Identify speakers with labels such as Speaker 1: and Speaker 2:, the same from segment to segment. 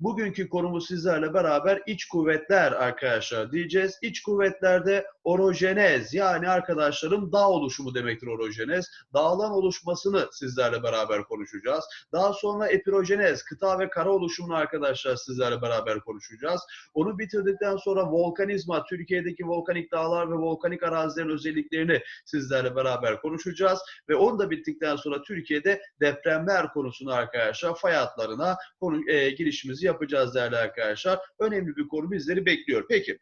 Speaker 1: Bugünkü konumuz sizlerle beraber iç kuvvetler arkadaşlar diyeceğiz. İç kuvvetlerde orojenez yani arkadaşlarım dağ oluşumu demektir orojenez. Dağlan oluşmasını sizlerle beraber konuşacağız. Daha sonra epirojenez kıta ve kara oluşumunu arkadaşlar sizlerle beraber konuşacağız. Onu bitirdikten sonra volkanizma Türkiye'deki volkanik dağlar ve volkanik arazilerin özelliklerini sizlerle beraber konuşacağız. Ve onu da bittikten sonra Türkiye'de depremler konusunu arkadaşlar fay hatlarına konu, e, girişimizi yapacağız değerli arkadaşlar. Önemli bir konu bizleri bekliyor. Peki.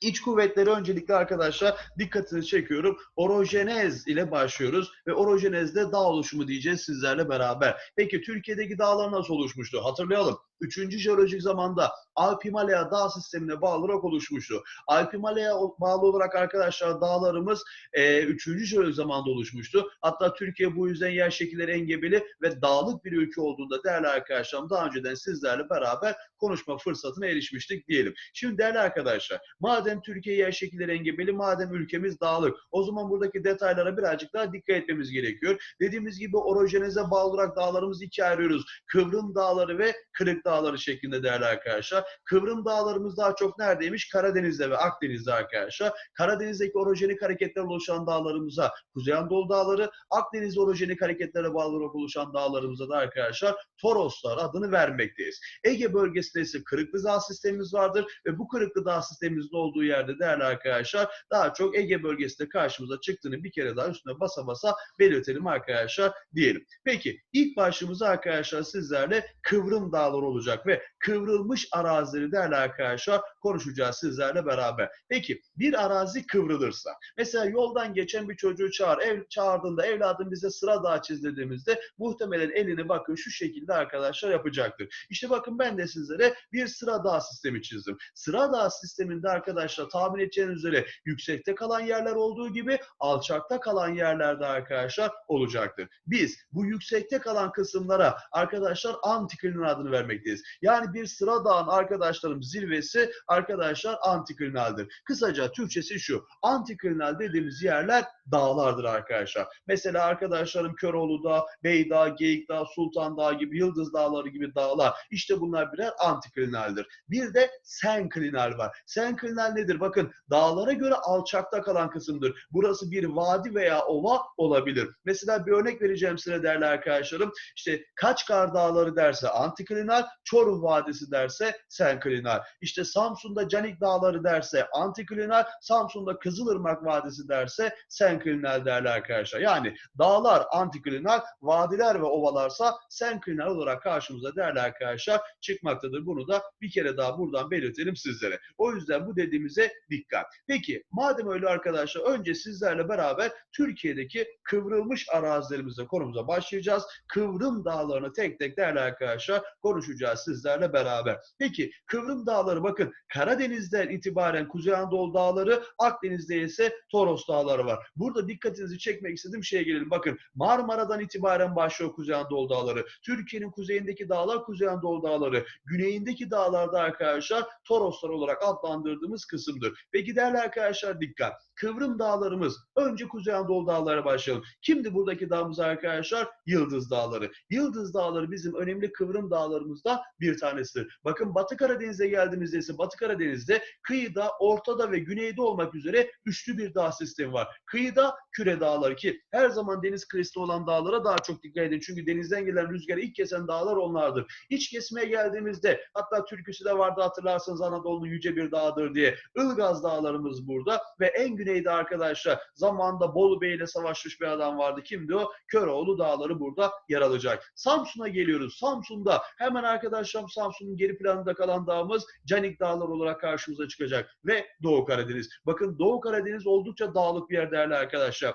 Speaker 1: İç kuvvetleri öncelikle arkadaşlar dikkatini çekiyorum. Orojenez ile başlıyoruz ve orojenezde dağ oluşumu diyeceğiz sizlerle beraber. Peki Türkiye'deki dağlar nasıl oluşmuştu? Hatırlayalım. Üçüncü jeolojik zamanda Alp Himalaya dağ sistemine bağlı olarak oluşmuştu. Alp Himalaya bağlı olarak arkadaşlar dağlarımız e, üçüncü jeolojik zamanda oluşmuştu. Hatta Türkiye bu yüzden yer şekilleri engebeli ve dağlık bir ülke olduğunda değerli arkadaşlarım daha önceden sizlerle beraber konuşma fırsatına erişmiştik diyelim. Şimdi değerli arkadaşlar madem Türkiye yer şekilleri engebeli madem ülkemiz dağlık o zaman buradaki detaylara birazcık daha dikkat etmemiz gerekiyor. Dediğimiz gibi orojenize bağlı olarak dağlarımızı ikiye ayırıyoruz. Kıvrım dağları ve kırık dağları şeklinde değerli arkadaşlar. Kıvrım dağlarımız daha çok neredeymiş? Karadeniz'de ve Akdeniz'de arkadaşlar. Karadeniz'deki orojenik hareketler oluşan dağlarımıza Kuzey Anadolu dağları, Akdeniz'de orojenik hareketlere bağlı olarak oluşan dağlarımıza da arkadaşlar Toroslar adını vermekteyiz. Ege bölgesinde ise kırıklı dağ sistemimiz vardır ve bu kırıklı dağ sistemimizin olduğu yerde değerli arkadaşlar daha çok Ege bölgesinde karşımıza çıktığını bir kere daha üstüne basa basa belirtelim arkadaşlar diyelim. Peki ilk başlığımız arkadaşlar sizlerle kıvrım dağlar olacak ve kıvrılmış arazileri değerli arkadaşlar konuşacağız sizlerle beraber. Peki bir arazi kıvrılırsa mesela yoldan geçen bir çocuğu çağır, ev çağırdığında evladım bize sıra dağ çiz dediğimizde muhtemelen elini bakın şu şekilde arkadaşlar yapacaktır. İşte bakın ben de sizlere bir sıra dağ sistemi çizdim. Sıra dağ sisteminde arkadaşlar tahmin edeceğiniz üzere yüksekte kalan yerler olduğu gibi alçakta kalan yerlerde arkadaşlar olacaktır. Biz bu yüksekte kalan kısımlara arkadaşlar antiklinal adını vermekteyiz. Yani bir sıra dağın arkadaşlarım zirvesi arkadaşlar antiklinaldir. Kısaca Türkçesi şu. Antiklinal dediğimiz yerler dağlardır arkadaşlar. Mesela arkadaşlarım Köroğlu Dağı, Beydağ, Geyik Dağı, Sultan Dağı gibi Yıldız Dağları gibi dağlar. İşte bunlar birer antiklinaldir. Bir de senklinal var. Senklinal nedir? Bakın dağlara göre alçakta kalan kısımdır. Burası bir vadi veya ova olabilir. Mesela bir örnek vereceğim size değerli arkadaşlarım. İşte Kaçkar Dağları derse antiklinal, Çoruh Vadisi derse senklinal. İşte Samsun'da Canik Dağları derse antiklinal, Samsun'da Kızılırmak Vadisi derse senklinal değerli arkadaşlar. Yani dağlar antiklinal, vadiler ve ovalarsa senklinal olarak karşımıza değerli arkadaşlar çıkmaktadır. Bunu da bir kere daha buradan belirtelim sizlere. O yüzden bu dediğimize dikkat. Peki madem öyle arkadaşlar önce sizlerle beraber Türkiye'deki kıvrılmış arazilerimizde konumuza başlayacağız. Kıvrım dağlarını tek tek değerli arkadaşlar konuşacağız sizlerle beraber. Peki kıvrım dağları bakın Karadeniz'den itibaren Kuzey Anadolu dağları, Akdeniz'de ise Toros dağları var. Burada dikkatinizi çekmek istediğim şeye gelelim. Bakın Marmara'dan itibaren başlıyor Kuzey Anadolu dağları. Türkiye'nin kuzeyindeki dağlar Kuzey Anadolu dağları. Güneyindeki dağlarda arkadaşlar Toroslar olarak adlandırdığımız kısımdır. Peki değerli arkadaşlar dikkat. Kıvrım dağlarımız. Önce Kuzey Anadolu dağlara başlayalım. Kimdi buradaki dağımız arkadaşlar? Yıldız Dağları. Yıldız Dağları bizim önemli kıvrım dağlarımızda bir tanesidir. Bakın Batı Karadeniz'e geldiğimizde ise Batı Karadeniz'de kıyıda, ortada ve güneyde olmak üzere üçlü bir dağ sistemi var. Kıyıda küre dağları ki her zaman deniz kıyısı olan dağlara daha çok dikkat edin. Çünkü denizden gelen rüzgarı ilk kesen dağlar onlardır. İç kesmeye geldiğimizde hatta türküsü de vardı hatırlarsanız Anadolu'nun yüce bir dağıdır diye. Ilgaz dağlarımız burada ve en güneyde arkadaşlar zamanda Bolu Bey ile savaşmış bir adam vardı. Kimdi o? Köroğlu dağları burada yer alacak. Samsun'a geliyoruz. Samsun'da hemen arkadaşlar Samsun'un geri planında kalan dağımız Canik Dağları olarak karşımıza çıkacak. Ve Doğu Karadeniz. Bakın Doğu Karadeniz oldukça dağlık bir yer değerli arkadaşlar.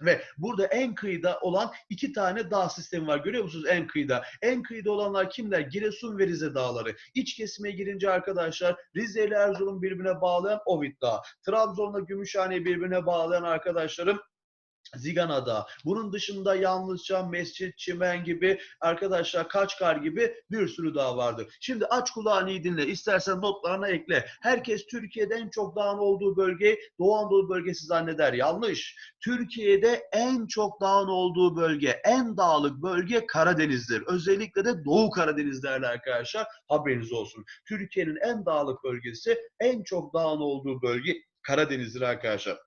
Speaker 1: Ve burada en kıyıda olan iki tane dağ sistemi var. Görüyor musunuz en kıyıda? En kıyıda olanlar kimler? Giresun ve Rize dağları. İç kesime girince arkadaşlar Rize ile Erzurum birbirine bağlayan Ovid Dağı. Trabzon'la Gümüşhane'yi birbirine bağlayan arkadaşlarım Zigana Dağı. Bunun dışında Yalnızca, Mescit, Çimen gibi arkadaşlar Kaçkar gibi bir sürü dağ vardır. Şimdi aç kulağını iyi dinle. İstersen notlarına ekle. Herkes Türkiye'de en çok dağın olduğu bölgeyi Doğu Anadolu bölgesi zanneder. Yanlış. Türkiye'de en çok dağın olduğu bölge, en dağlık bölge Karadeniz'dir. Özellikle de Doğu Karadeniz değerli arkadaşlar. Haberiniz olsun. Türkiye'nin en dağlık bölgesi, en çok dağın olduğu bölge Karadeniz'dir arkadaşlar.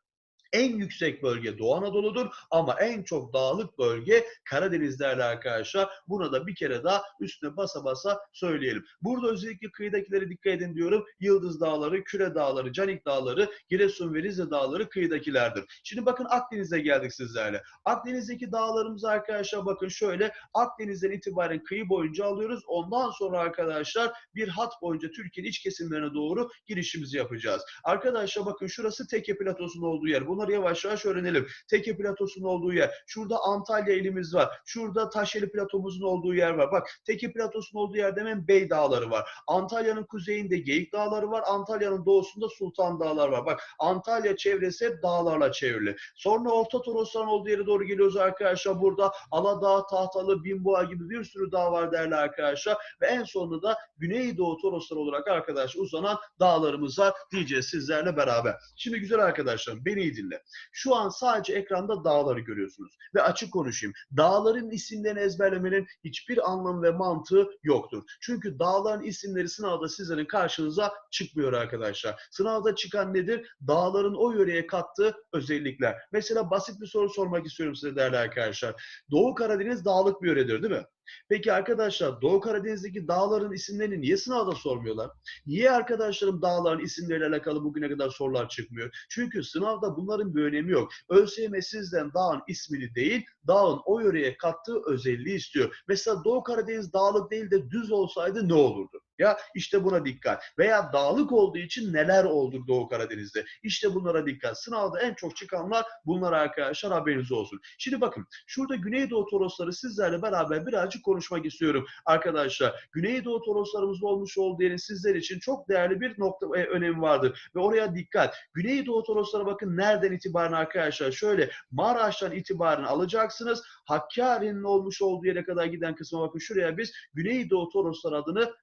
Speaker 1: En yüksek bölge Doğu Anadolu'dur ama en çok dağlık bölge Karadeniz değerli arkadaşlar. Buna da bir kere daha üstüne basa basa söyleyelim. Burada özellikle kıyıdakilere dikkat edin diyorum. Yıldız Dağları, Küre Dağları, Canik Dağları, Giresun ve Rize Dağları kıyıdakilerdir. Şimdi bakın Akdeniz'e geldik sizlerle. Akdeniz'deki dağlarımız arkadaşlar bakın şöyle Akdeniz'den itibaren kıyı boyunca alıyoruz. Ondan sonra arkadaşlar bir hat boyunca Türkiye'nin iç kesimlerine doğru girişimizi yapacağız. Arkadaşlar bakın şurası Teke Platosu'nun olduğu yer. Bunları yavaş yavaş öğrenelim. Teke Platosu'nun olduğu yer. Şurada Antalya ilimiz var. Şurada Taşeli Platomuzun olduğu yer var. Bak Teke Platosu'nun olduğu yerde hemen Bey Dağları var. Antalya'nın kuzeyinde Geyik Dağları var. Antalya'nın doğusunda Sultan Dağlar var. Bak Antalya çevresi hep dağlarla çevrili. Sonra Orta Torosların olduğu yere doğru geliyoruz arkadaşlar. Burada Aladağ, Tahtalı, Binboğa gibi bir sürü dağ var değerli arkadaşlar. Ve en sonunda da Güneydoğu Toroslar olarak arkadaşlar uzanan dağlarımız var diyeceğiz sizlerle beraber. Şimdi güzel arkadaşlarım beni iyi dinle. Şu an sadece ekranda dağları görüyorsunuz. Ve açık konuşayım. Dağların isimlerini ezberlemenin hiçbir anlamı ve mantığı yoktur. Çünkü dağların isimleri sınavda sizlerin karşınıza çıkmıyor arkadaşlar. Sınavda çıkan nedir? Dağların o yöreye kattığı özellikler. Mesela basit bir soru sormak istiyorum size değerli arkadaşlar. Doğu Karadeniz dağlık bir yöredir değil mi? Peki arkadaşlar Doğu Karadeniz'deki dağların isimlerini niye sınavda sormuyorlar? Niye arkadaşlarım dağların isimleriyle alakalı bugüne kadar sorular çıkmıyor? Çünkü sınavda bunların bir önemi yok. ÖSYM sizden dağın ismini değil, dağın o yöreye kattığı özelliği istiyor. Mesela Doğu Karadeniz dağlık değil de düz olsaydı ne olurdu? Ya işte buna dikkat. Veya dağlık olduğu için neler oldu Doğu Karadeniz'de? İşte bunlara dikkat. Sınavda en çok çıkanlar bunlar arkadaşlar haberiniz olsun. Şimdi bakın şurada Güneydoğu Torosları sizlerle beraber birazcık konuşmak istiyorum arkadaşlar. Güneydoğu Toroslarımızın olmuş olduğu yerin sizler için çok değerli bir nokta e, önemi vardır. Ve oraya dikkat. Güneydoğu Toroslara bakın nereden itibaren arkadaşlar? Şöyle Maraş'tan itibaren alacaksınız. Hakkari'nin olmuş olduğu yere kadar giden kısma bakın şuraya biz Güneydoğu Toroslar adını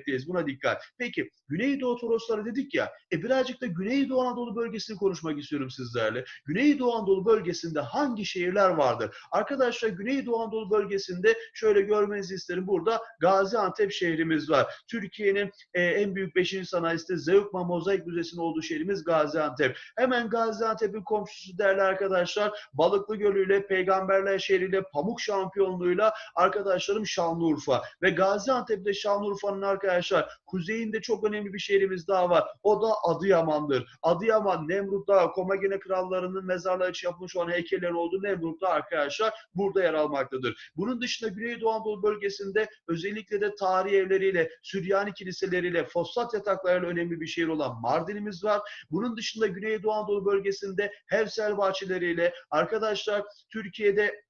Speaker 1: vermekteyiz. Buna dikkat. Peki Güneydoğu Torosları dedik ya. E birazcık da Güneydoğu Anadolu bölgesini konuşmak istiyorum sizlerle. Güneydoğu Anadolu bölgesinde hangi şehirler vardır? Arkadaşlar Güneydoğu Anadolu bölgesinde şöyle görmenizi isterim. Burada Gaziantep şehrimiz var. Türkiye'nin e, en büyük 5. sanayisi Zeugma Mozaik Müzesi'nin olduğu şehrimiz Gaziantep. Hemen Gaziantep'in komşusu değerli arkadaşlar Balıklı Gölü ile Peygamberler şehriyle Pamuk şampiyonluğuyla arkadaşlarım Şanlıurfa. Ve Gaziantep'te Şanlıurfa'nın arkadaşlar kuzeyinde çok önemli bir şehrimiz daha var. O da Adıyaman'dır. Adıyaman, Nemrut Dağı, Komagene krallarının mezarları için yapılmış olan heykeller olduğu Nemrut Dağı arkadaşlar burada yer almaktadır. Bunun dışında Güneydoğu Anadolu bölgesinde özellikle de tarihi evleriyle, Süryani kiliseleriyle, fosfat yataklarıyla önemli bir şehir olan Mardin'imiz var. Bunun dışında Güneydoğu Anadolu bölgesinde Hevsel bahçeleriyle arkadaşlar Türkiye'de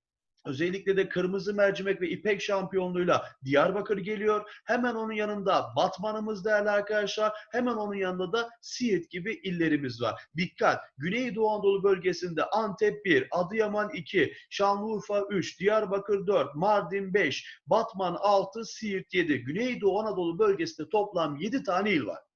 Speaker 1: Özellikle de kırmızı mercimek ve ipek şampiyonluğuyla Diyarbakır geliyor. Hemen onun yanında Batman'ımız değerli arkadaşlar. Hemen onun yanında da Siirt gibi illerimiz var. Dikkat! Güneydoğu Anadolu bölgesinde Antep 1, Adıyaman 2, Şanlıurfa 3, Diyarbakır 4, Mardin 5, Batman 6, Siirt 7. Güneydoğu Anadolu bölgesinde toplam 7 tane il var.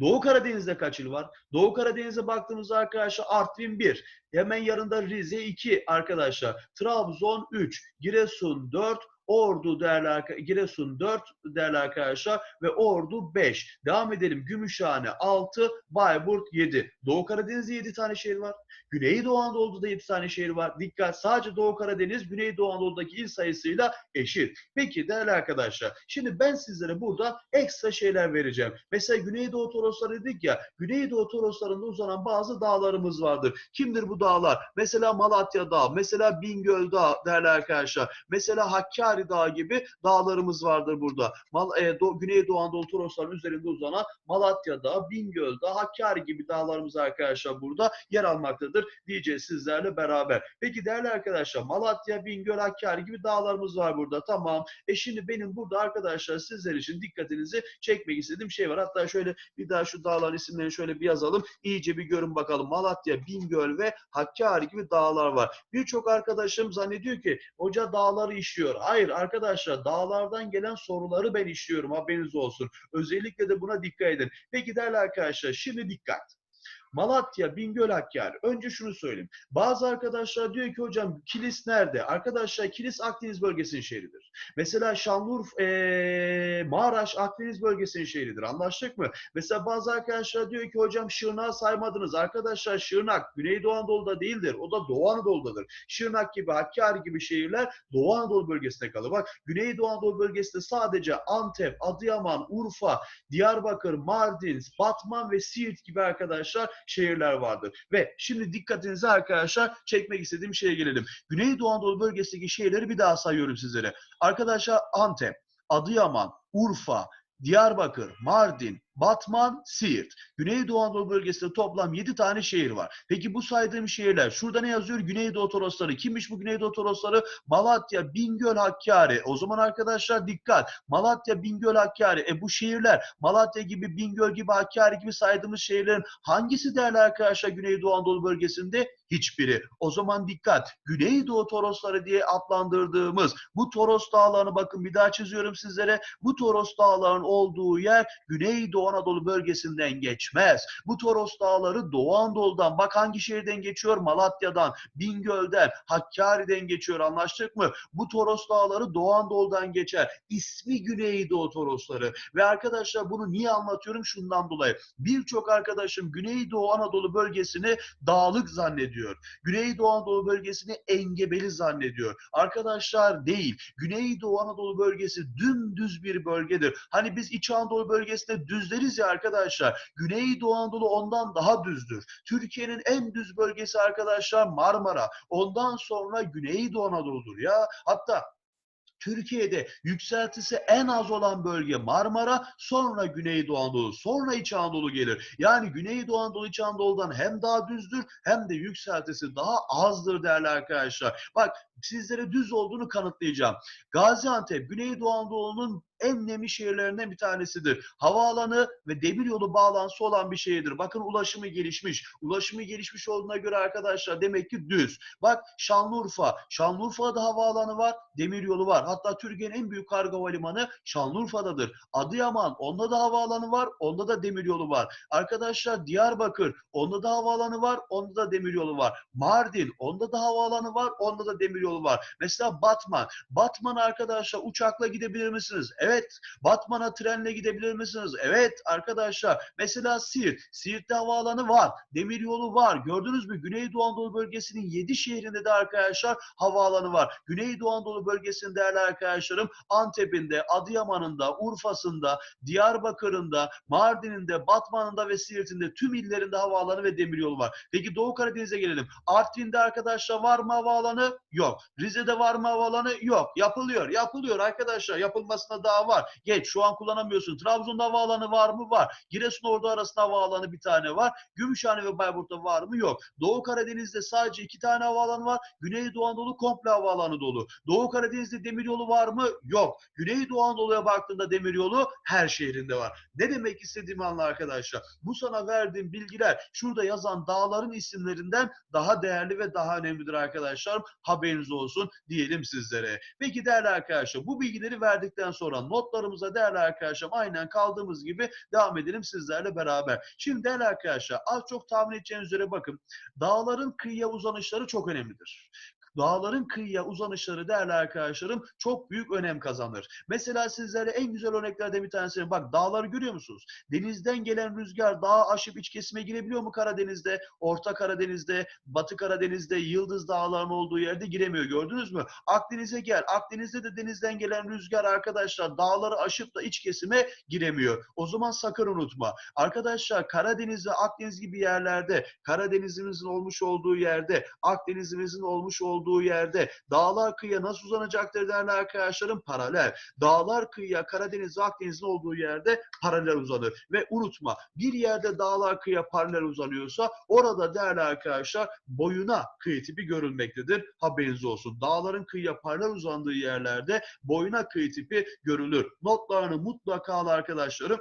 Speaker 1: Doğu Karadeniz'de kaç il var? Doğu Karadeniz'e baktığımızda arkadaşlar Artvin 1, hemen yanında Rize 2 arkadaşlar. Trabzon 3, Giresun 4, Ordu değerli Giresun 4 değerli arkadaşlar ve Ordu 5. Devam edelim. Gümüşhane 6, Bayburt 7. Doğu Karadeniz'de 7 tane şehir var. Güneydoğu Anadolu'da 7 tane şehir var. Dikkat sadece Doğu Karadeniz Güneydoğu Anadolu'daki il sayısıyla eşit. Peki değerli arkadaşlar şimdi ben sizlere burada ekstra şeyler vereceğim. Mesela Güneydoğu Torosları dedik ya Güneydoğu Toroslarında uzanan bazı dağlarımız vardır. Kimdir bu dağlar? Mesela Malatya Dağı, mesela Bingöl Dağı değerli arkadaşlar. Mesela Hakkari Hakkari Dağı gibi dağlarımız vardır burada. Mal, e, Do Güneydoğu Anadolu Torosların üzerinde uzanan Malatya Dağı, Bingöl Dağı, Hakkari gibi dağlarımız arkadaşlar burada yer almaktadır diyeceğiz sizlerle beraber. Peki değerli arkadaşlar Malatya, Bingöl, Hakkari gibi dağlarımız var burada. Tamam. E şimdi benim burada arkadaşlar sizler için dikkatinizi çekmek istediğim şey var. Hatta şöyle bir daha şu dağların isimlerini şöyle bir yazalım. İyice bir görün bakalım. Malatya, Bingöl ve Hakkari gibi dağlar var. Birçok arkadaşım zannediyor ki hoca dağları işliyor. Hayır arkadaşlar dağlardan gelen soruları ben işliyorum haberiniz olsun. Özellikle de buna dikkat edin. Peki değerli arkadaşlar şimdi dikkat. Malatya, Bingöl, Hakkari. Önce şunu söyleyeyim. Bazı arkadaşlar diyor ki hocam Kilis nerede? Arkadaşlar Kilis Akdeniz bölgesinin şehridir. Mesela Şanlıurfa, ee, Maraş Akdeniz bölgesinin şehridir. Anlaştık mı? Mesela bazı arkadaşlar diyor ki hocam Şırnak'ı saymadınız. Arkadaşlar Şırnak Güneydoğu Anadolu'da değildir. O da Doğu Anadolu'dadır. Şırnak gibi, Hakkari gibi şehirler Doğu Anadolu bölgesinde kalır. Bak Güneydoğu Anadolu bölgesinde sadece Antep, Adıyaman, Urfa, Diyarbakır, Mardin, Batman ve Siirt gibi arkadaşlar şehirler vardır. Ve şimdi dikkatinizi arkadaşlar çekmek istediğim şeye gelelim. Güneydoğu Anadolu bölgesindeki şehirleri bir daha sayıyorum sizlere. Arkadaşlar Antep, Adıyaman, Urfa, Diyarbakır, Mardin, Batman, Siirt. Güneydoğu Anadolu bölgesinde toplam 7 tane şehir var. Peki bu saydığım şehirler, şurada ne yazıyor? Güneydoğu Torosları. Kimmiş bu Güneydoğu Torosları? Malatya, Bingöl, Hakkari. O zaman arkadaşlar dikkat. Malatya, Bingöl, Hakkari. E bu şehirler Malatya gibi, Bingöl gibi, Hakkari gibi saydığımız şehirlerin hangisi değerli arkadaşlar Güneydoğu Anadolu bölgesinde? Hiçbiri. O zaman dikkat. Güneydoğu Torosları diye adlandırdığımız bu Toros Dağları'nı bakın bir daha çiziyorum sizlere. Bu Toros Dağları'nın olduğu yer Güneydoğu Anadolu bölgesinden geçmez. Bu Toros Dağları Doğu Anadolu'dan bak hangi şehirden geçiyor? Malatya'dan, Bingöl'den, Hakkari'den geçiyor anlaştık mı? Bu Toros Dağları Doğu Anadolu'dan geçer. İsmi Güneydoğu Torosları. Ve arkadaşlar bunu niye anlatıyorum? Şundan dolayı. Birçok arkadaşım Güneydoğu Anadolu bölgesini dağlık zannediyor. Güneydoğu Anadolu bölgesini engebeli zannediyor. Arkadaşlar değil. Güneydoğu Anadolu bölgesi dümdüz bir bölgedir. Hani biz İç Anadolu bölgesinde düzleriz ya arkadaşlar. Güneydoğu Anadolu ondan daha düzdür. Türkiye'nin en düz bölgesi arkadaşlar Marmara. Ondan sonra Güneydoğu Anadolu'dur ya. Hatta Türkiye'de yükseltisi en az olan bölge Marmara, sonra Güneydoğu Anadolu, sonra İç Anadolu gelir. Yani Güneydoğu Anadolu İç Anadolu'dan hem daha düzdür hem de yükseltisi daha azdır değerli arkadaşlar. Bak sizlere düz olduğunu kanıtlayacağım. Gaziantep, Güneydoğu Anadolu'nun en nemli şehirlerinden bir tanesidir. Havaalanı ve demiryolu bağlantısı olan bir şehirdir. Bakın ulaşımı gelişmiş. Ulaşımı gelişmiş olduğuna göre arkadaşlar demek ki düz. Bak Şanlıurfa. Şanlıurfa'da havaalanı var, demiryolu var. Hatta Türkiye'nin en büyük kargo havalimanı Şanlıurfa'dadır. Adıyaman, onda da havaalanı var, onda da demiryolu var. Arkadaşlar Diyarbakır, onda da havaalanı var, onda da demiryolu var. Mardin, onda da havaalanı var, onda da demiryolu var. Mesela Batman. Batman arkadaşlar uçakla gidebilir misiniz? Evet. Batman'a trenle gidebilir misiniz? Evet arkadaşlar. Mesela Siirt. Siirt'te havaalanı var. Demiryolu var. Gördünüz mü? Güneydoğu Anadolu bölgesinin 7 şehrinde de arkadaşlar havaalanı var. Güneydoğu Anadolu bölgesinde değerli arkadaşlarım Antep'inde, Adıyaman'ında, Urfa'sında, Diyarbakır'ında, Mardin'inde, Batman'ında ve Siirt'inde tüm illerinde havaalanı ve demiryolu var. Peki Doğu Karadeniz'e gelelim. Artvin'de arkadaşlar var mı havaalanı? Yok. Rize'de var mı havaalanı? Yok. Yapılıyor. Yapılıyor arkadaşlar. Yapılmasına daha var. Geç şu an kullanamıyorsun. Trabzon'da havaalanı var mı? Var. Giresun Ordu arasında havaalanı bir tane var. Gümüşhane ve Bayburt'ta var mı? Yok. Doğu Karadeniz'de sadece iki tane havaalanı var. Güneydoğu Anadolu komple havaalanı dolu. Doğu Karadeniz'de demiryolu var mı? Yok. Güneydoğu Anadolu'ya baktığında demiryolu her şehrinde var. Ne demek istediğimi anla arkadaşlar. Bu sana verdiğim bilgiler şurada yazan dağların isimlerinden daha değerli ve daha önemlidir arkadaşlar. Haberiniz olsun diyelim sizlere. Peki değerli arkadaşlar bu bilgileri verdikten sonra notlarımıza değerli arkadaşlar aynen kaldığımız gibi devam edelim sizlerle beraber. Şimdi değerli arkadaşlar az çok tahmin edeceğiniz üzere bakın dağların kıyıya uzanışları çok önemlidir dağların kıyıya uzanışları değerli arkadaşlarım çok büyük önem kazanır. Mesela sizlere en güzel örneklerden bir tanesi bak dağları görüyor musunuz? Denizden gelen rüzgar dağı aşıp iç kesime girebiliyor mu Karadeniz'de? Orta Karadeniz'de, Batı Karadeniz'de, Yıldız Dağları'nın olduğu yerde giremiyor gördünüz mü? Akdeniz'e gel. Akdeniz'de de denizden gelen rüzgar arkadaşlar dağları aşıp da iç kesime giremiyor. O zaman sakın unutma. Arkadaşlar Karadeniz ve Akdeniz gibi yerlerde, Karadeniz'imizin olmuş olduğu yerde, Akdeniz'imizin olmuş olduğu olduğu yerde dağlar kıyıya nasıl uzanacaktır değerli arkadaşlarım? Paralel. Dağlar kıyıya Karadeniz ve Akdeniz'in olduğu yerde paralel uzanır. Ve unutma bir yerde dağlar kıyıya paralel uzanıyorsa orada değerli arkadaşlar boyuna kıyı tipi görülmektedir. Haberiniz olsun. Dağların kıyıya paralel uzandığı yerlerde boyuna kıyı tipi görülür. Notlarını mutlaka al arkadaşlarım.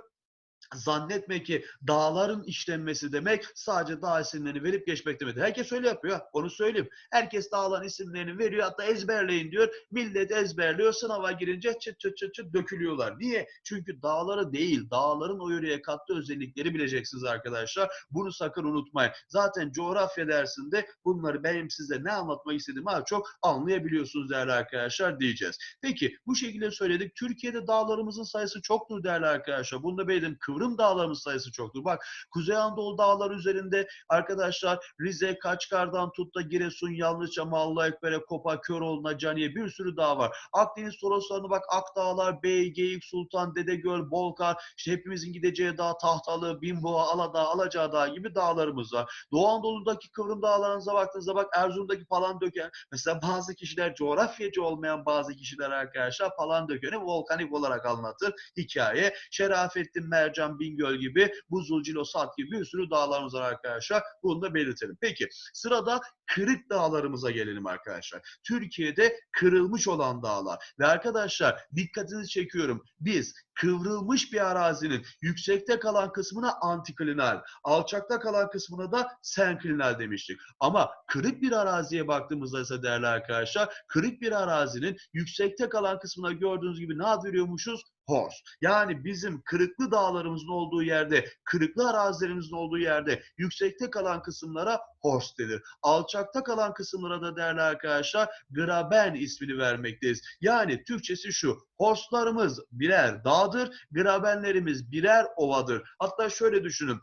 Speaker 1: Zannetme ki dağların işlenmesi demek sadece dağ isimlerini verip geçmek demektir. Herkes öyle yapıyor. Onu söyleyeyim. Herkes dağların isimlerini veriyor. Hatta ezberleyin diyor. Millet ezberliyor. Sınava girince çıt çıt çıt çıt dökülüyorlar. Niye? Çünkü dağları değil, dağların o yöreye kattığı özellikleri bileceksiniz arkadaşlar. Bunu sakın unutmayın. Zaten coğrafya dersinde bunları benim size ne anlatmak istediğimi az çok anlayabiliyorsunuz değerli arkadaşlar diyeceğiz. Peki bu şekilde söyledik. Türkiye'de dağlarımızın sayısı çoktur değerli arkadaşlar. Bunu da belirtin. Kıvrım dağlarımız sayısı çoktur. Bak Kuzey Anadolu dağları üzerinde arkadaşlar Rize, Kaçkar'dan tut da Giresun, Yanlıçama, Allah Ekber'e, Kopa, Köroğlu'na, Caniye bir sürü dağ var. Akdeniz toroslarına bak Akdağlar, Bey, Geyik, Sultan, Dedegöl, Bolkar, işte hepimizin gideceği dağ Tahtalı, Binboğa, Aladağ, Alaca Dağı gibi dağlarımız var. Doğu Anadolu'daki kıvrım dağlarınıza baktığınızda bak Erzurum'daki Palandöken. Mesela bazı kişiler coğrafyacı olmayan bazı kişiler arkadaşlar Palandöken'i volkanik olarak anlatır hikaye. Şerafettin Mercan, Bingöl gibi Buzulcilo, Sat gibi bir sürü dağlarımız var arkadaşlar. Bunu da belirtelim. Peki sırada kırık dağlarımıza gelelim arkadaşlar. Türkiye'de kırılmış olan dağlar. Ve arkadaşlar dikkatinizi çekiyorum. Biz kıvrılmış bir arazinin yüksekte kalan kısmına antiklinal, alçakta kalan kısmına da senklinal demiştik. Ama kırık bir araziye baktığımızda ise değerli arkadaşlar, kırık bir arazinin yüksekte kalan kısmına gördüğünüz gibi ne veriyormuşuz? Horse. Yani bizim kırıklı dağlarımızın olduğu yerde, kırıklı arazilerimizin olduğu yerde yüksekte kalan kısımlara horse denir. Alçakta kalan kısımlara da değerli arkadaşlar graben ismini vermekteyiz. Yani Türkçesi şu. Horse'larımız birer dağdır, grabenlerimiz birer ovadır. Hatta şöyle düşünün.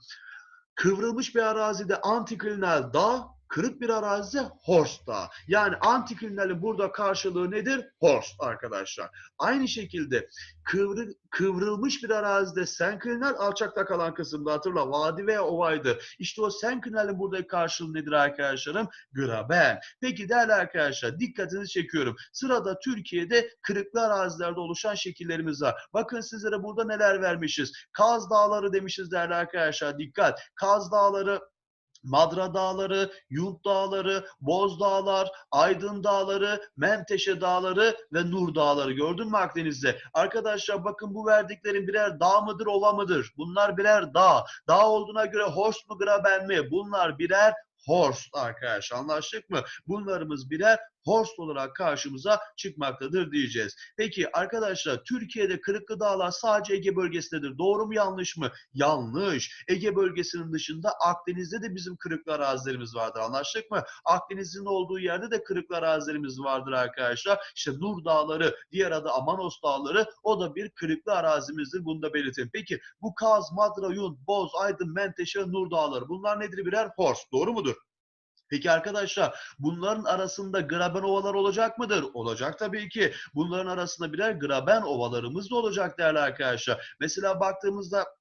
Speaker 1: Kıvrılmış bir arazide antiklinal dağ, kırık bir arazide horse dağı. Yani antiklinalin burada karşılığı nedir? Horse arkadaşlar. Aynı şekilde kıvrı, kıvrılmış bir arazide senklinal alçakta kalan kısımda hatırla vadi veya ovaydı. İşte o senklinalin buradaki karşılığı nedir arkadaşlarım? Graben. Peki değerli arkadaşlar dikkatinizi çekiyorum. Sırada Türkiye'de kırıklı arazilerde oluşan şekillerimiz var. Bakın sizlere burada neler vermişiz. Kaz Dağları demişiz değerli arkadaşlar. Dikkat. Kaz Dağları Madra Dağları, Yunt Dağları, Boz Dağlar, Aydın Dağları, Menteşe Dağları ve Nur Dağları gördün mü Akdeniz'de? Arkadaşlar bakın bu verdiklerim birer dağ mıdır, ova mıdır? Bunlar birer dağ. Dağ olduğuna göre horst mu, graben mi? Bunlar birer horst arkadaşlar anlaştık mı? Bunlarımız birer horst olarak karşımıza çıkmaktadır diyeceğiz. Peki arkadaşlar Türkiye'de Kırıklı Dağlar sadece Ege bölgesindedir. Doğru mu yanlış mı? Yanlış. Ege bölgesinin dışında Akdeniz'de de bizim kırıklı arazilerimiz vardır. Anlaştık mı? Akdeniz'in olduğu yerde de kırıklı arazilerimiz vardır arkadaşlar. İşte Nur Dağları, diğer adı Amanos Dağları o da bir kırıklı arazimizdir. Bunu da belirtelim. Peki bu Kaz, Madra, Yunt, Boz, Aydın, Menteşe, Nur Dağları bunlar nedir birer horst? Doğru mudur? Peki arkadaşlar bunların arasında graben ovalar olacak mıdır? Olacak tabii ki. Bunların arasında birer graben ovalarımız da olacak değerli arkadaşlar. Mesela baktığımızda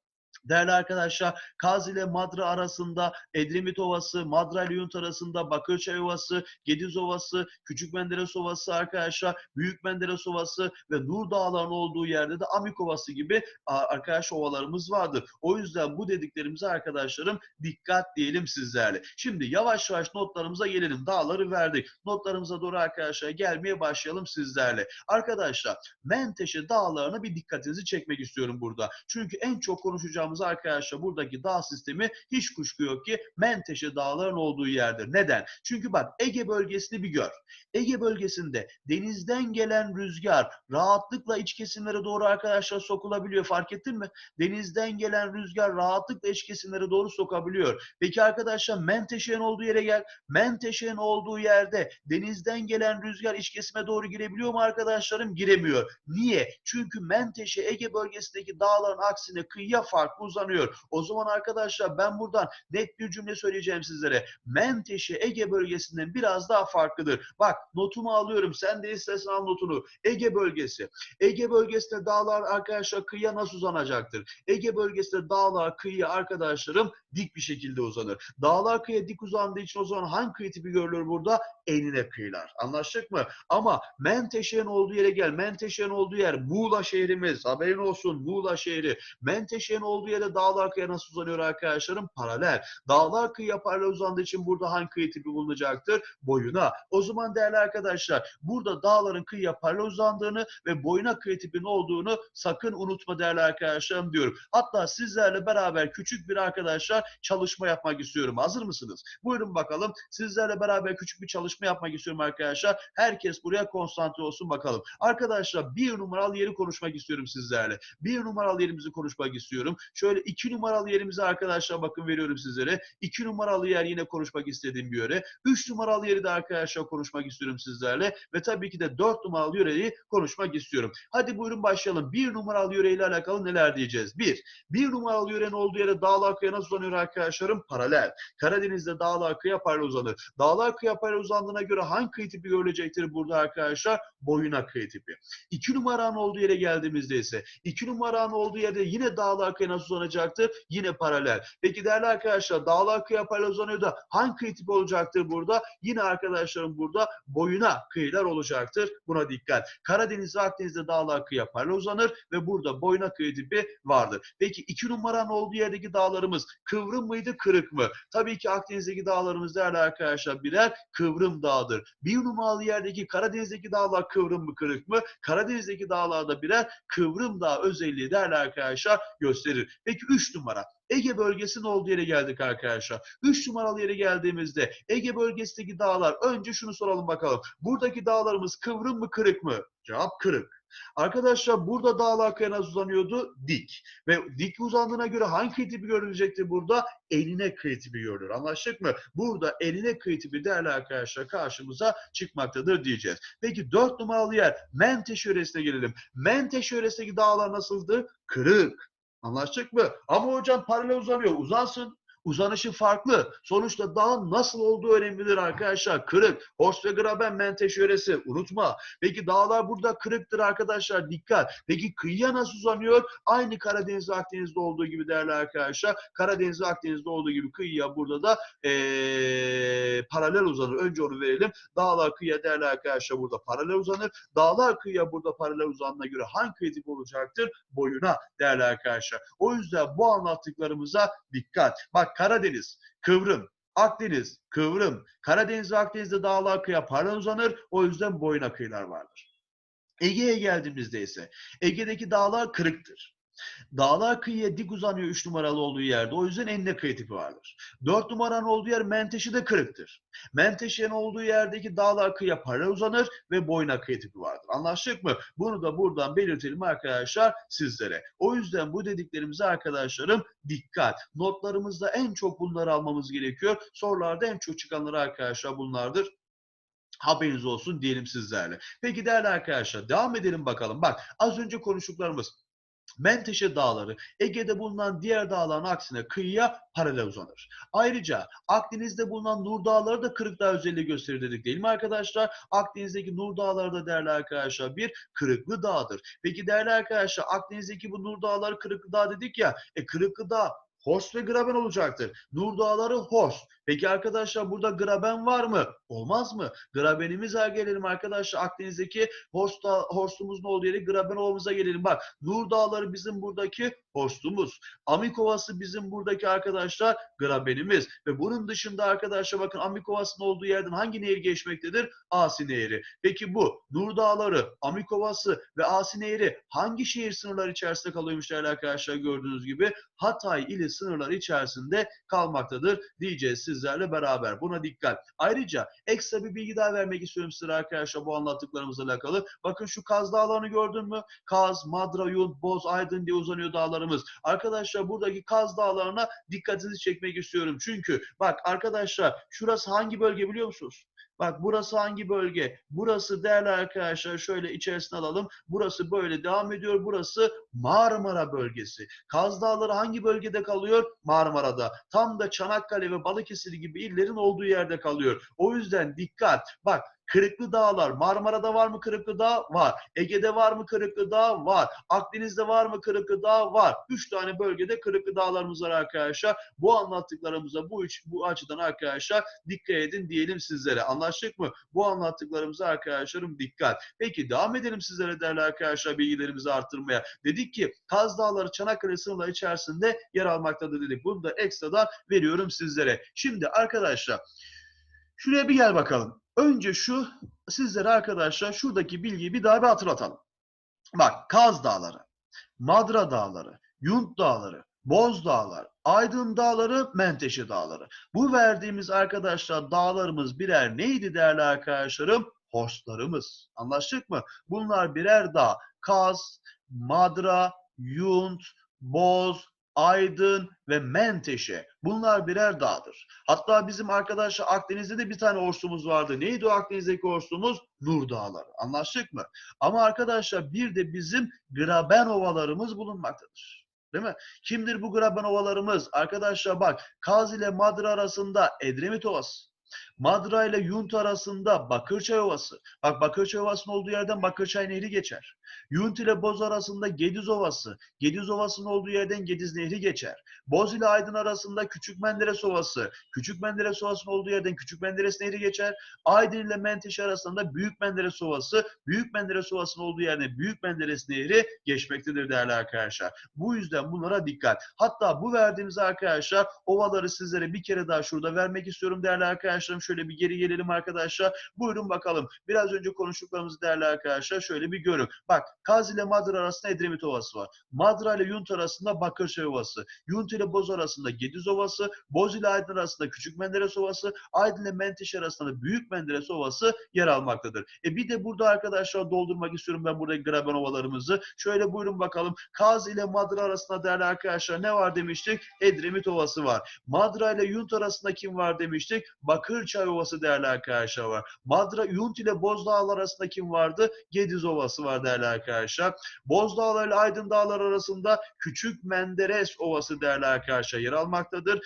Speaker 1: Değerli arkadaşlar, Kaz ile Madra arasında Edremit Ovası, Madra ile Yunt arasında Bakırçay Ovası, Gediz Ovası, Küçük Menderes Ovası arkadaşlar, Büyük Menderes Ovası ve Nur Dağları'nın olduğu yerde de Amik Ovası gibi arkadaş ovalarımız vardır. O yüzden bu dediklerimize arkadaşlarım dikkat diyelim sizlerle. Şimdi yavaş yavaş notlarımıza gelelim. Dağları verdik. Notlarımıza doğru arkadaşlar gelmeye başlayalım sizlerle. Arkadaşlar Menteşe dağlarına bir dikkatinizi çekmek istiyorum burada. Çünkü en çok konuşacağımız yapacağımız arkadaşlar buradaki dağ sistemi hiç kuşku yok ki Menteşe dağların olduğu yerdir. Neden? Çünkü bak Ege bölgesini bir gör. Ege bölgesinde denizden gelen rüzgar rahatlıkla iç kesimlere doğru arkadaşlar sokulabiliyor. Fark ettin mi? Denizden gelen rüzgar rahatlıkla iç kesimlere doğru sokabiliyor. Peki arkadaşlar Menteşe'nin olduğu yere gel. Menteşe'nin olduğu yerde denizden gelen rüzgar iç kesime doğru girebiliyor mu arkadaşlarım? Giremiyor. Niye? Çünkü Menteşe Ege bölgesindeki dağların aksine kıyıya farklı uzanıyor. O zaman arkadaşlar ben buradan net bir cümle söyleyeceğim sizlere. Menteşe Ege bölgesinden biraz daha farklıdır. Bak notumu alıyorum. Sen de istersen al notunu. Ege bölgesi. Ege bölgesinde dağlar arkadaşlar kıyıya nasıl uzanacaktır? Ege bölgesinde dağlar kıyıya arkadaşlarım dik bir şekilde uzanır. Dağlar kıyıya dik uzandığı için o zaman hangi kıyı tipi görülür burada? Enine kıyılar. Anlaştık mı? Ama Menteşe'nin olduğu yere gel. Menteşe'nin olduğu yer Muğla şehrimiz. Haberin olsun Muğla şehri. Menteşe'nin olduğu yere dağlar kıyıya nasıl uzanıyor arkadaşlarım? Paralel. Dağlar kıyıya paralel uzandığı için burada hangi kıyı tipi bulunacaktır? Boyuna. O zaman değerli arkadaşlar burada dağların kıyıya paralel uzandığını ve boyuna kıyı tipinin olduğunu sakın unutma değerli arkadaşlarım diyorum. Hatta sizlerle beraber küçük bir arkadaşlar çalışma yapmak istiyorum. Hazır mısınız? Buyurun bakalım. Sizlerle beraber küçük bir çalışma yapmak istiyorum arkadaşlar. Herkes buraya konsantre olsun bakalım. Arkadaşlar bir numaralı yeri konuşmak istiyorum sizlerle. Bir numaralı yerimizi konuşmak istiyorum. Şöyle iki numaralı yerimizi arkadaşlar bakın veriyorum sizlere. İki numaralı yer yine konuşmak istediğim bir yere. Üç numaralı yeri de arkadaşlar konuşmak istiyorum sizlerle. Ve tabii ki de dört numaralı yöreyi konuşmak istiyorum. Hadi buyurun başlayalım. Bir numaralı yöreyle alakalı neler diyeceğiz? Bir, bir numaralı yörenin olduğu yere dağlar kıyı nasıl uzanıyor arkadaşlarım? Paralel. Karadeniz'de dağlar kıyıya paralel uzanır. Dağlar kıyıya paralel uzandığına göre hangi kıyı tipi görülecektir burada arkadaşlar? Boyuna kıyı tipi. İki numaranın olduğu yere geldiğimizde ise iki numaranın olduğu yerde yine dağlar kıyı nasıl uzanacaktır? Yine paralel. Peki değerli arkadaşlar dağlar kıyıya paralel uzanıyor da hangi kıyı tipi olacaktır burada? Yine arkadaşlarım burada boyuna kıyılar olacaktır. Buna dikkat. Karadeniz ve Akdeniz'de dağlar kıyıya paralel uzanır ve burada boyuna kıyı tipi vardır. Peki iki numaranın olduğu yerdeki dağlarımız kıvrım mıydı kırık mı? Tabii ki Akdeniz'deki dağlarımız değerli arkadaşlar birer kıvrım dağdır. Bir numaralı yerdeki Karadeniz'deki dağlar kıvrım mı kırık mı? Karadeniz'deki dağlarda birer kıvrım dağ özelliği değerli arkadaşlar gösterir. Peki 3 numara. Ege bölgesinin olduğu yere geldik arkadaşlar. 3 numaralı yere geldiğimizde Ege bölgesindeki dağlar önce şunu soralım bakalım. Buradaki dağlarımız kıvrım mı kırık mı? Cevap kırık. Arkadaşlar burada dağlar kıyı nasıl uzanıyordu? Dik. Ve dik uzandığına göre hangi kıyı tipi görülecektir burada? Eline kıyı tipi görülür. Anlaştık mı? Burada eline kıyı tipi değerli arkadaşlar karşımıza çıkmaktadır diyeceğiz. Peki 4 numaralı yer Menteşe yöresine gelelim. Menteşe yöresindeki dağlar nasıldı? Kırık. Anlaştık mı? Ama hocam paralel uzanıyor. Uzansın. Uzanışı farklı. Sonuçta dağın nasıl olduğu önemlidir arkadaşlar. Kırık. Horst ve Graben Menteş yöresi. Unutma. Peki dağlar burada kırıktır arkadaşlar. Dikkat. Peki kıyıya nasıl uzanıyor? Aynı Karadeniz Akdeniz'de olduğu gibi değerli arkadaşlar. Karadeniz Akdeniz'de olduğu gibi kıyıya burada da ee, paralel uzanır. Önce onu verelim. Dağlar kıyıya değerli arkadaşlar burada paralel uzanır. Dağlar kıyıya burada paralel uzandığına göre hangi tipi olacaktır? Boyuna değerli arkadaşlar. O yüzden bu anlattıklarımıza dikkat. Bak Karadeniz, kıvrım, Akdeniz, kıvrım. Karadeniz ve Akdeniz'de dağlar kıyıya paralel uzanır. O yüzden boyuna kıyılar vardır. Ege'ye geldiğimizde ise Ege'deki dağlar kırıktır. Dağlar kıyıya dik uzanıyor 3 numaralı olduğu yerde. O yüzden enine kıyı tipi vardır. 4 numaranın olduğu yer Menteşe de kırıktır. Menteşe'nin olduğu yerdeki dağlar kıyıya paralel uzanır ve boyuna kıyı tipi vardır. Anlaştık mı? Bunu da buradan belirtelim arkadaşlar sizlere. O yüzden bu dediklerimize arkadaşlarım dikkat. Notlarımızda en çok bunları almamız gerekiyor. Sorularda en çok çıkanlar arkadaşlar bunlardır. Haberiniz olsun diyelim sizlerle. Peki değerli arkadaşlar devam edelim bakalım. Bak az önce konuştuklarımız Menteşe dağları Ege'de bulunan diğer dağların aksine kıyıya paralel uzanır. Ayrıca Akdeniz'de bulunan Nur Dağları da kırık dağ özelliği gösterir dedik değil mi arkadaşlar? Akdeniz'deki Nur Dağları da değerli arkadaşlar bir kırıklı dağdır. Peki değerli arkadaşlar Akdeniz'deki bu Nur Dağları kırıklı dağ dedik ya. E kırıklı dağ Horst ve Graben olacaktır. Nur Dağları Horst. Peki arkadaşlar burada Graben var mı? Olmaz mı? Grabenimize gelelim arkadaşlar. Akdeniz'deki Horst dağ, Horst'umuzun olduğu yere Graben Ovamıza gelelim. Bak Nur Dağları bizim buradaki Horst'umuz. Amikovası bizim buradaki arkadaşlar Grabenimiz. Ve bunun dışında arkadaşlar bakın Amikovası'nın olduğu yerden hangi nehir geçmektedir? Asi Nehri. Peki bu Nur Dağları, Amikovası ve Asi Nehri hangi şehir sınırları içerisinde kalıyormuş değerli arkadaşlar gördüğünüz gibi? Hatay ili sınırları içerisinde kalmaktadır diyeceğiz sizlerle beraber. Buna dikkat. Ayrıca ekstra bir bilgi daha vermek istiyorum size arkadaşlar bu anlattıklarımızla alakalı. Bakın şu Kaz Dağları'nı gördün mü? Kaz, Madra, Yun, Boz, Aydın diye uzanıyor dağlarımız. Arkadaşlar buradaki Kaz Dağları'na dikkatinizi çekmek istiyorum. Çünkü bak arkadaşlar şurası hangi bölge biliyor musunuz? Bak burası hangi bölge? Burası değerli arkadaşlar şöyle içerisine alalım. Burası böyle devam ediyor. Burası Marmara bölgesi. Kaz Dağları hangi bölgede kalıyor? Marmara'da. Tam da Çanakkale ve Balıkesir gibi illerin olduğu yerde kalıyor. O yüzden dikkat. Bak Kırıklı Dağlar. Marmara'da var mı Kırıklı Dağ? Var. Ege'de var mı Kırıklı Dağ? Var. Akdeniz'de var mı Kırıklı Dağ? Var. Üç tane bölgede Kırıklı Dağlarımız var arkadaşlar. Bu anlattıklarımıza bu, üç, bu açıdan arkadaşlar dikkat edin diyelim sizlere. Anlaştık mı? Bu anlattıklarımıza arkadaşlarım dikkat. Peki devam edelim sizlere değerli arkadaşlar bilgilerimizi arttırmaya. Dedik ki Kaz Dağları Çanakkale sınırları içerisinde yer almaktadır dedik. Bunu da ekstradan veriyorum sizlere. Şimdi arkadaşlar şuraya bir gel bakalım. Önce şu sizlere arkadaşlar şuradaki bilgiyi bir daha bir hatırlatalım. Bak Kaz Dağları, Madra Dağları, Yunt Dağları, Boz Dağlar, Aydın Dağları, Menteşe Dağları. Bu verdiğimiz arkadaşlar dağlarımız birer neydi değerli arkadaşlarım? Horstlarımız. Anlaştık mı? Bunlar birer dağ. Kaz, Madra, Yunt, Boz, Aydın ve Menteşe. Bunlar birer dağdır. Hatta bizim arkadaşlar Akdeniz'de de bir tane orsumuz vardı. Neydi o Akdeniz'deki orsumuz? Nur Dağları. Anlaştık mı? Ama arkadaşlar bir de bizim graben ovalarımız bulunmaktadır. Değil mi? Kimdir bu graben ovalarımız? Arkadaşlar bak Kaz ile Madra arasında Edremit Ovası. Madra ile Yunt arasında Bakırçay Ovası. Bak Bakırçay Ovası'nın olduğu yerden Bakırçay Nehri geçer. Yunt ile Boz arasında Gediz Ovası. Gediz Ovası'nın olduğu yerden Gediz Nehri geçer. Boz ile Aydın arasında Küçük Menderes Ovası. Küçük Menderes Ovası'nın olduğu yerden Küçük Menderes Nehri geçer. Aydın ile Menteşe arasında Büyük Menderes Ovası. Büyük Menderes Ovası'nın olduğu yerden Büyük Menderes Nehri geçmektedir değerli arkadaşlar. Bu yüzden bunlara dikkat. Hatta bu verdiğimiz arkadaşlar ovaları sizlere bir kere daha şurada vermek istiyorum değerli arkadaşlarım. Şöyle bir geri gelelim arkadaşlar. Buyurun bakalım. Biraz önce konuştuklarımızı değerli arkadaşlar şöyle bir görün. Bak Kaz ile Madra arasında Edremit Ovası var. Madra ile Yunt arasında Bakırçay Ovası. Yunt ile Boz arasında Gediz Ovası. Boz ile Aydın arasında Küçük Menderes Ovası. Aydın ile Menteşe arasında Büyük Menderes Ovası yer almaktadır. E bir de burada arkadaşlar doldurmak istiyorum ben buradaki graben ovalarımızı. Şöyle buyurun bakalım. Kaz ile Madra arasında değerli arkadaşlar ne var demiştik? Edremit Ovası var. Madra ile Yunt arasında kim var demiştik? Bakırçay Ovası değerli arkadaşlar var. Madra, Yunt ile Bozdağlar arasında kim vardı? Gediz Ovası var değerli arkadaşlar. Bozdağlar ile Aydın Dağlar arasında Küçük Menderes Ovası değerli arkadaşlar yer almaktadır.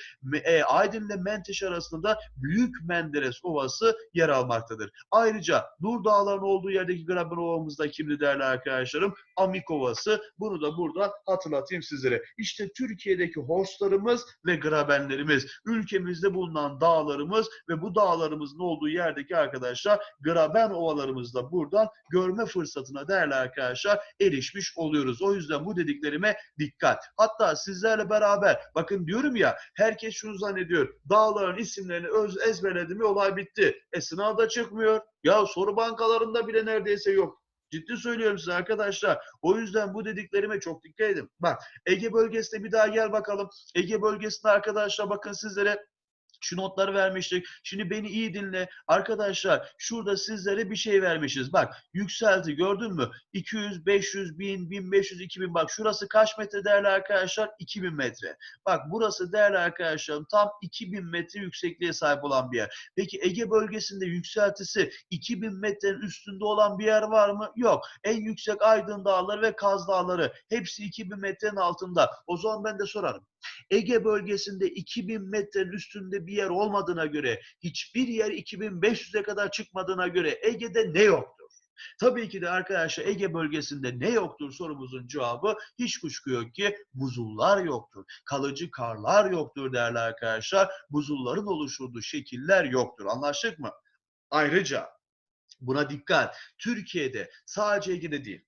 Speaker 1: E, Aydın ile Menteşe arasında da Büyük Menderes Ovası yer almaktadır. Ayrıca Nur Dağları'nın olduğu yerdeki Graben Ovamız da kimdi değerli arkadaşlarım? Amik Ovası. Bunu da burada hatırlatayım sizlere. İşte Türkiye'deki horslarımız ve grabenlerimiz, ülkemizde bulunan dağlarımız ve bu dağlarımızın olduğu yerdeki arkadaşlar graben ovalarımızı da buradan görme fırsatına değerli arkadaşlar erişmiş oluyoruz. O yüzden bu dediklerime dikkat. Hatta sizlerle beraber bakın diyorum ya herkes şunu zannediyor. Dağların isimlerini öz ezberledi mi olay bitti. E sınavda çıkmıyor. Ya soru bankalarında bile neredeyse yok. Ciddi söylüyorum size arkadaşlar. O yüzden bu dediklerime çok dikkat edin. Bak Ege bölgesine bir daha gel bakalım. Ege bölgesinde arkadaşlar bakın sizlere şu notları vermiştik. Şimdi beni iyi dinle. Arkadaşlar şurada sizlere bir şey vermişiz. Bak yükselti gördün mü? 200, 500, 1000, 1500, 2000. Bak şurası kaç metre değerli arkadaşlar? 2000 metre. Bak burası değerli arkadaşlarım tam 2000 metre yüksekliğe sahip olan bir yer. Peki Ege bölgesinde yükseltisi 2000 metrenin üstünde olan bir yer var mı? Yok. En yüksek Aydın Dağları ve Kaz Dağları. Hepsi 2000 metrenin altında. O zaman ben de sorarım. Ege bölgesinde 2000 metrenin üstünde bir yer olmadığına göre, hiçbir yer 2500'e kadar çıkmadığına göre Ege'de ne yoktur? Tabii ki de arkadaşlar Ege bölgesinde ne yoktur sorumuzun cevabı hiç kuşku yok ki buzullar yoktur. Kalıcı karlar yoktur değerli arkadaşlar. Buzulların oluşturduğu şekiller yoktur. Anlaştık mı? Ayrıca buna dikkat. Türkiye'de sadece Ege'de değil.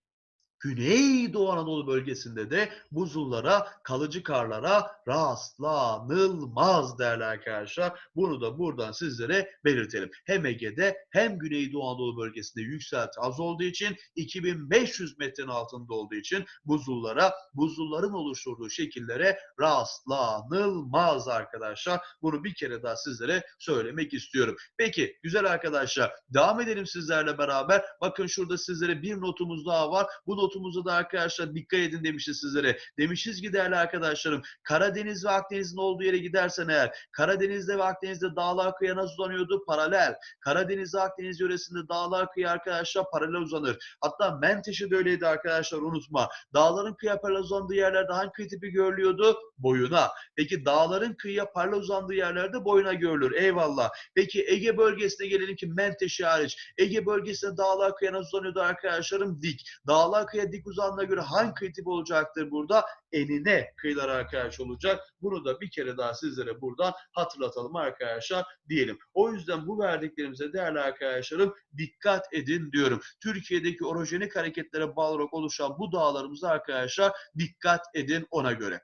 Speaker 1: Güneydoğu Anadolu bölgesinde de buzullara, kalıcı karlara rastlanılmaz değerli arkadaşlar. Bunu da buradan sizlere belirtelim. Hem Ege'de hem Güneydoğu Anadolu bölgesinde yükselti az olduğu için 2500 metrenin altında olduğu için buzullara, buzulların oluşturduğu şekillere rastlanılmaz arkadaşlar. Bunu bir kere daha sizlere söylemek istiyorum. Peki güzel arkadaşlar devam edelim sizlerle beraber. Bakın şurada sizlere bir notumuz daha var. Bu notu notumuzda da arkadaşlar dikkat edin demişiz sizlere. Demişiz ki değerli arkadaşlarım Karadeniz ve Akdeniz'in olduğu yere gidersen eğer Karadeniz'de ve Akdeniz'de dağlar kıyıya nasıl uzanıyordu? Paralel. Karadeniz ve Akdeniz yöresinde dağlar kıyı arkadaşlar paralel uzanır. Hatta Menteşe de öyleydi arkadaşlar unutma. Dağların kıyıya paralel uzandığı yerlerde hangi kıyı tipi görülüyordu? Boyuna. Peki dağların kıyıya paralel uzandığı yerlerde boyuna görülür. Eyvallah. Peki Ege bölgesine gelelim ki Menteşe hariç. Ege bölgesinde dağlar kıyına uzanıyordu arkadaşlarım dik. Dağlar kıyıya dik uzandığına göre hangi kıyı olacaktır burada? Enine kıyılar arkadaş olacak. Bunu da bir kere daha sizlere buradan hatırlatalım arkadaşlar diyelim. O yüzden bu verdiklerimize değerli arkadaşlarım dikkat edin diyorum. Türkiye'deki orojenik hareketlere bağlı oluşan bu dağlarımıza arkadaşlar dikkat edin ona göre.